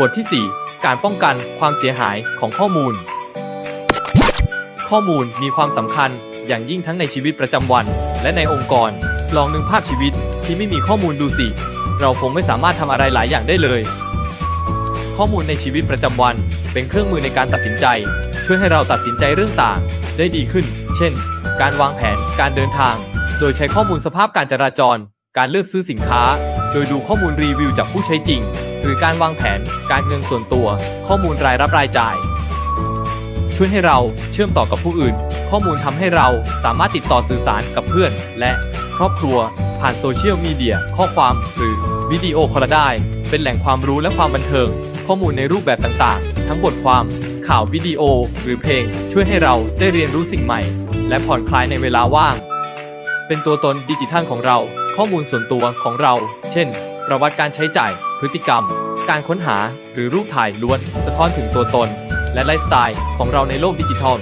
บทที่ 4 การป้องกันความเสียหายของข้อมูล ข้อมูลมีความสำคัญอย่างยิ่งทั้งในชีวิตประจำวัน และในองค์กร ลองนึกภาพชีวิตที่ไม่มีข้อมูลดูสิ เราคงไม่สามารถทำอะไรหลายอย่างได้เลย ข้อมูลในชีวิตประจำวัน เป็นเครื่องมือในการตัดสินใจ ช่วยให้เราตัดสินใจเรื่องต่าง ได้ดีขึ้น เช่น การวางแผน การเดินทาง โดยใช้ข้อมูลสภาพการจราจร การเลือกซื้อสินค้า โดยดูข้อมูลรีวิวจากผู้ใช้จริง รือการวางแผน การเงินส่วนตัว ข้อมูลรายรับรายจ่าย ช่วยให้เราเชื่อมต่อกับผู้อื่น ข้อมูลทำให้เราสามารถติดต่อสื่อสารกับเพื่อน และครอบครัว ผ่านโซเชียลมีเดีย ข้อความหรือวิดีโอคอลได้ เป็นแหล่งความรู้และความบันเทิง ข้อมูลในรูปแบบต่างๆ ทั้งบทความข่าววิดีโอ หรือเพลง ช่วยให้เราได้เรียนรู้สิ่งใหม่ และผ่อนคลายในเวลาว่าง เป็นตัวตนดิจิทัลของเรา ข้อมูลส่วนตัวของเรา เช่น ระวัติการใช้จ่าย พฤติกรรม การค้นหาหรือรูปถ่ายล้วน สะท้อนถึงตัวตน และไลฟ์สไตล์ของเราในโลกดิจิทัล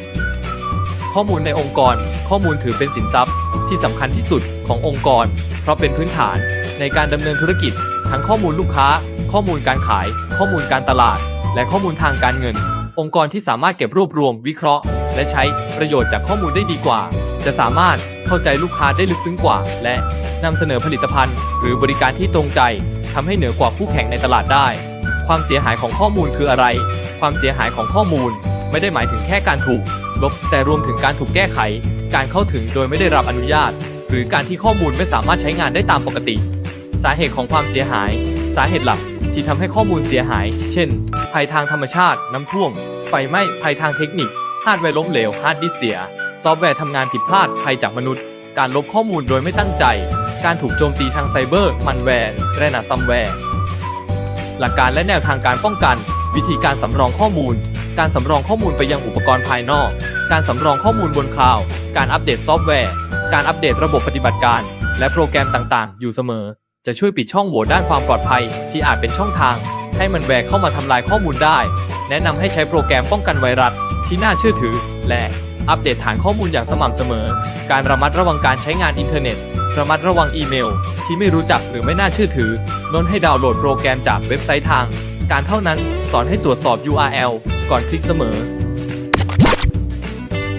ข้อมูลในองค์กร ข้อมูลถือเป็นสินทรัพย์ ที่สำคัญที่สุดขององค์กร เพราะเป็นพื้นฐานในการดำเนินธุรกิจ ทั้งข้อมูลลูกค้า ข้อมูลการขาย ข้อมูลการตลาด และข้อมูลทางการเงิน องค์กรที่สามารถเก็บรวบรวมวิเคราะห์ และใช้ประโยชน์จากข้อมูลได้ดีกว่า จะสามารถเข้าใจลูกค้าได้ลึกซึ้งกว่า และนำเสนอผลิตภัณฑ์ หรือบริการที่ตรงใจทำให้เหนือกว่าคู่แข่งในตลาดได้ ความเสียหายของข้อมูลคืออะไร ความเสียหายของข้อมูล ไม่ได้หมายถึงแค่การถูกลบแต่รวมถึงการถูกแก้ไข การเข้าถึงโดยไม่ได้รับอนุญาต หรือการที่ข้อมูลไม่สามารถใช้งานได้ตามปกติ สาเหตุของความเสียหาย สาเหตุหลักที่ทำให้ข้อมูลเสียหาย เช่น ภัยทางธรรมชาติ น้ำท่วม ไฟไหม้ ภัยทางเทคนิค ฮาร์ดแวร์ล้มเหลวฮาร์ดดิสเสีย ซอฟต์แวร์ทำงานผิดพลาดภัยจากมนุษย์ การลบข้อมูลโดยไม่ตั้งใจ การถูกโจมตีทางไซเบอร์ มันแวร์แรนาซัมแวร์ หลักการและแนวทางการป้องกัน วิธีการสำรองข้อมูล การสำรองข้อมูลไปยังอุปกรณ์ภายนอก การสำรองข้อมูลบนคลาวด์การอัปเดตซอฟต์แวร์ การอัปเดตระบบปฏิบัติการ และโปรแกรมต่างๆ อยู่เสมอ จะช่วยปิดช่องโหว่ด้านความปลอดภัยที่อาจเป็นช่องทาง ให้มันแวร์เข้ามาทำลายข้อมูลได้ แนะนำให้ใช้โปรแกรมป้องกันไวรัส ที่น่าเชื่อถือ และอัปเดตฐานข้อมูลอย่างสม่ำเสมอ การระมัดระวังการใช้งานอินเทอร์เน็ต ระมัดระวังอีเมล ที่ไม่รู้จักหรือไม่น่าเชื่อถือนนให้ดาวน์โหลดโปรแกรมจากเว็บไซต์ทาง การเท่านั้นสอนให้ตรวจสอบ URL ก่อนคลิกเสมอ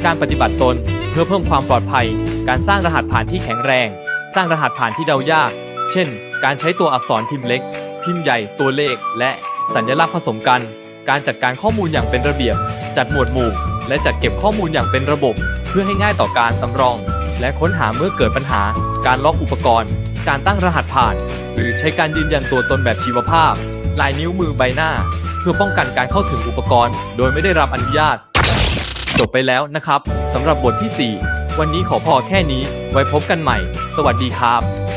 การปฏิบัติตนเพื่อเพิ่มความปลอดภัย การสร้างรหัสผ่านที่แข็งแรง สร้างรหัสผ่านที่เดายาก เช่น การใช้ตัวอักษรพิมพ์เล็ก พิมพ์ใหญ่ตัวเลข และสัญลักษณ์ผสมกัน การจัดการข้อมูลอย่างเป็นระเบียบ จัดหมวดหมู่ และจัดเก็บข้อมูลอย่างเป็นระบบ เพื่อให้ง่ายต่อการสำรอง และค้นหาเมื่อเกิดปัญหา การล็อกอุปกรณ์ การตั้งรหัสผ่าน หรือใช้การยืนยันตัวตนแบบชีวภาพ ลายนิ้วมือใบหน้า เพื่อป้องกันการเข้าถึงอุปกรณ์ โดยไม่ได้รับอนุญาต จบไปแล้วนะครับสำหรับบทที่ 4 วันนี้ขอพอแค่นี้ ไว้พบกันใหม่ สวัสดีครับ